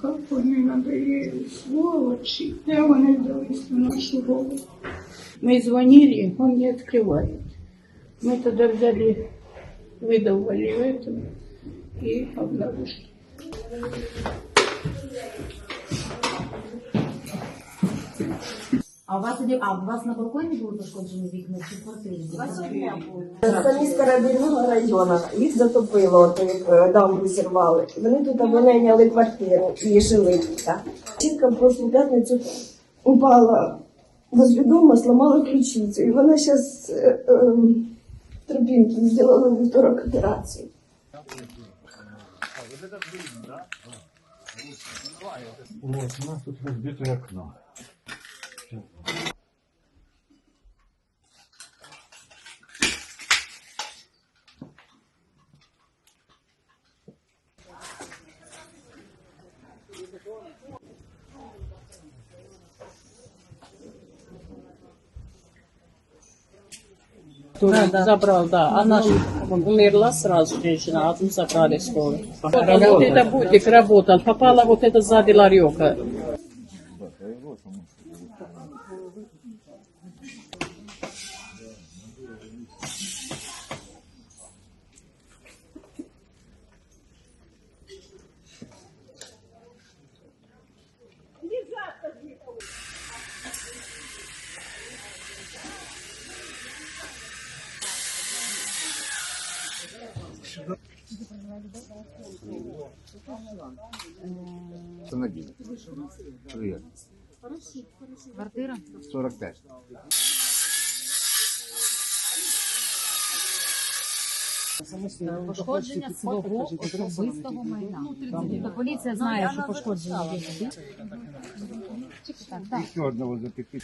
Kako ne nadоели сволочи, evo ne dovesti našu голову. Мы звонили, он не открывает. Мы тогда взяли, выдавали в этом и обнаружили. А у вас а у вас на балконі були пошкоджені вікна чи квартирі? Самі з Карабільного району їх затопило, от, е, дамбу зірвали. Вони тут винайняли квартиру і жили тут. Жінка в прошлу п'ятницю упала возле дома, сломала ключицю. І вона зараз е, е, тропінки зробила вівторок операцію. Вот, у нас тут разбитое окно. Тоже забрал, да. Она же умерла сразу, женщина, а тут забрали скоро. Вот это Будик работал, попала вот это ларека. Автомобіль. Привіт. Квартира? 45. Пошкодження свого особистого майна. Тобто поліція знає, що пошкодження є. Ще одного запитати.